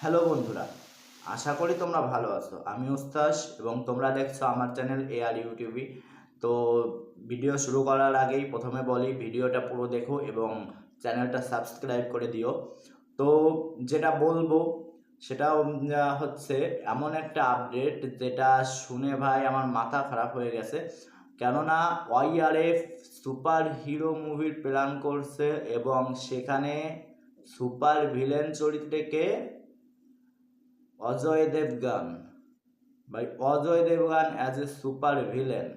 Hello বন্ধুরা, আশা করি তোমরা ভালো আছো। আমি উস্তাস এবং তোমরা দেখছ আমার চ্যানেল এ আর ইউটিউবি। তো ভিডিও শুরু করার আগেই প্রথমে বলি, ভিডিওটা পুরো দেখো এবং চ্যানেলটা সাবস্ক্রাইব করে দিও। তো যেটা বলব, সেটা হচ্ছে এমন একটা আপডেট যেটা শুনে ভাই আমার মাথা খারাপ হয়ে গেছে। কেননা ওয়াইআরএফ সুপার হিরো মুভির প্ল্যান করছে এবং সেখানে সুপার ভিলেন চরিত্রকে অজয় দেবগান, ভাই, Ajay Devgan as a super villain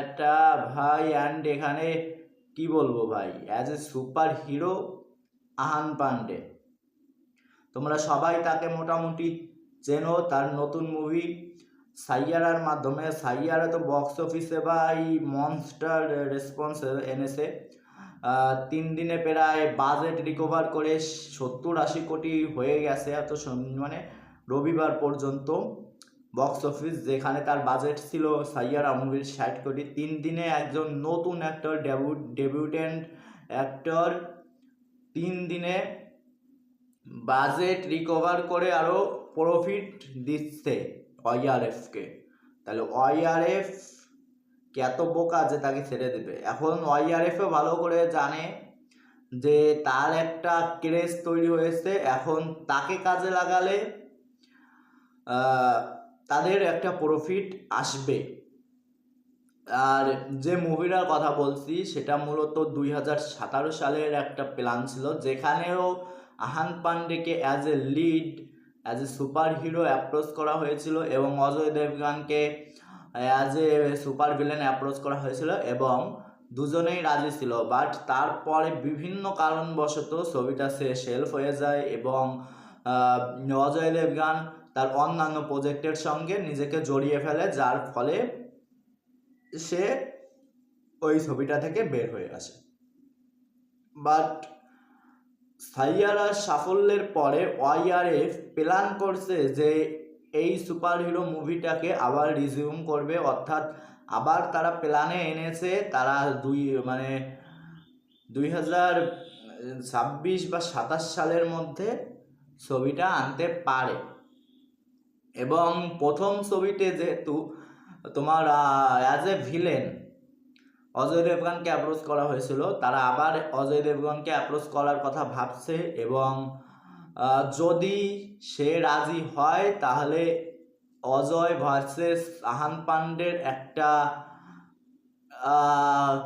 এটা ভাই অ্যান্ড এখানে কি বলব ভাই as a superhero Ahaan Pandey. তোমরা সবাই তাকে মোটামুটি চেনো, তার নতুন মুভি সাইয়ারার মাধ্যমে। সাইয়ারা তো বক্স অফিসে ভাই মনস্টার রেসপন্স এনেছে। তিন দিনে প্রায় বাজেট রিকভার করে সত্তর আশি কোটি হয়ে গেছে এত মানে রবিবার পর্যন্ত। বক্স অফিস যেখানে তার বাজেট ছিল সাইয়ারা মুভির ষাট কোটি, তিন দিনে একজন নতুন অ্যাক্টর ডেবিউ ডেবিউটেন্ট অ্যাক্টর তিন দিনে বাজেট রিকভার করে আরও প্রফিট দিচ্ছে ওয়াইআরএফকে তাহলে ওয়াইআরএফ এত বোকা যে তাকে ছেড়ে দেবে? এখন ওয়াইআরএফও ভালো করে জানে যে তার একটা ক্রেজ তৈরি হয়েছে। এখন তাকে কাজে লাগালে তাদের একটা প্রফিট আসবে। আর যে মুভিটার কথা বলছি, সেটা মূলত দুই হাজার সতেরো সালের একটা প্ল্যান ছিল, যেখানেও Ahan পান্ডেকে as a lead as a superhero approach করা হয়েছিল এবং Ajay দেবগানকে as a super villain approach করা হয়েছিল এবং দুজনেই রাজি ছিল বাট তারপরে বিভিন্ন কারণবশত ছবিটা সে শেলফ হয়ে যায় এবং অজয় দেবগান তার অন্যান্য প্রজেক্টের সঙ্গে নিজেকে জড়িয়ে ফেলে, যার ফলে সে ওই ছবিটা থেকে বের হয়ে আসে। বাট সাইয়ারার সাফল্যের পরে ওয়াইআরএফ প্ল্যান করছে যে এই সুপার হিরো মুভিটাকে আবার রিজিউম করবে, অর্থাৎ আবার তারা প্ল্যানে এনেছে, তারা দুই মানে দুই হাজার ছাব্বিশ বা সাতাশ সালের মধ্যে ছবিটা আনতে পারে। এবং প্রথম ছবিতে যেহেতু তোমার অ্যাজ এ ভিলেন অজয় দেবগনকে অ্যাপ্রোচ করা হয়েছিল, তারা আবার অজয় দেবগনকে অ্যাপ্রোচ করার কথা ভাবছে এবং যদি সে রাজি হয়, তাহলে অজয় ভার্সেস আহান পান্ডের একটা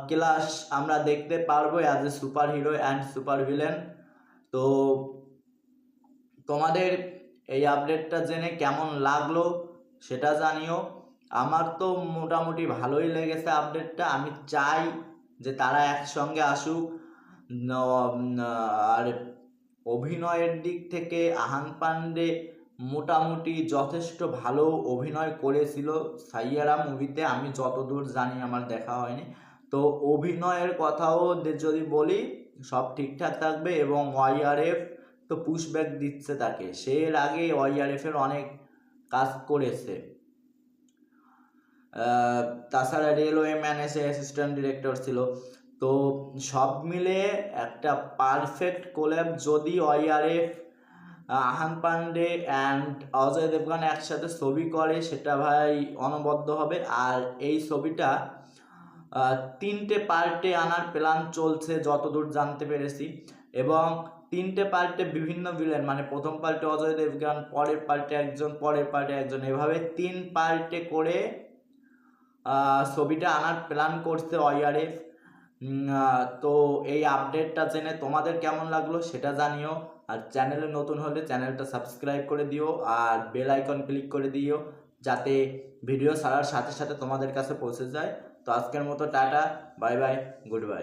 ক্লাস আমরা দেখতে পারব as a superhero and super villain তো তোমাদের এই আপডেটটা জেনে কেমন লাগল সেটা জানিও। আমার তো মোটামুটি ভালোই লেগেছে আপডেটটা আমি চাই যে তারা একসঙ্গে আসুক। আর অভিনয়ের দিক থেকে আহান পান্ডে মোটামুটি যথেষ্ট ভালো অভিনয় করেছিল সাইয়ারা মুভিতে। আমি যতদূর জানি আমার দেখা হয়নি। তো অভিনয়ের কথাও যদি বলি, সব ঠিকঠাক থাকবে এবং ওয়াইআরএফ তো পুশব্যাক দিচ্ছে তাকে। সে এর আগে ওয়াইআরএফ এর অনেক কাজ করেছে। তাছাড়া রেলওয়ে ম্যানেজে অ্যাসিস্ট্যান্ট ডিরেক্টর ছিল। তো সব মিলে একটা পারফেক্ট কোল্যাব যদি ওয়াইআরএফ আহান পান্ডে অ্যান্ড অজয় দেবগান একসাথে ছবি করে, সেটা ভাই অনবদ্য হবে। আর এই ছবিটা তিনটে পার্টে আনার প্ল্যান চলছে, যতদূর জানতে পেরেছি। এবং তিনটে পার্টে বিভিন্ন ভিলেন মানে প্রথম পার্টে অজয় দেবগান, পরের পার্টে একজন, পরের পার্টে একজন, এভাবে তিন পার্টে করে ছবিটা আনার প্ল্যান করছে ওয়াইআরএফ তো এই আপডেটটা জেনে তোমাদের কেমন লাগল সেটা জানিও। আর চ্যানেলে নতুন হলে চ্যানেলটা সাবস্ক্রাইব করে দিও আর বেল আইকন ক্লিক করে দিও যাতে ভিডিও ছাড়ার সাথে সাথে তোমাদের কাছে পৌঁছে যায়। তো আজকের মতো tata bye bye good bye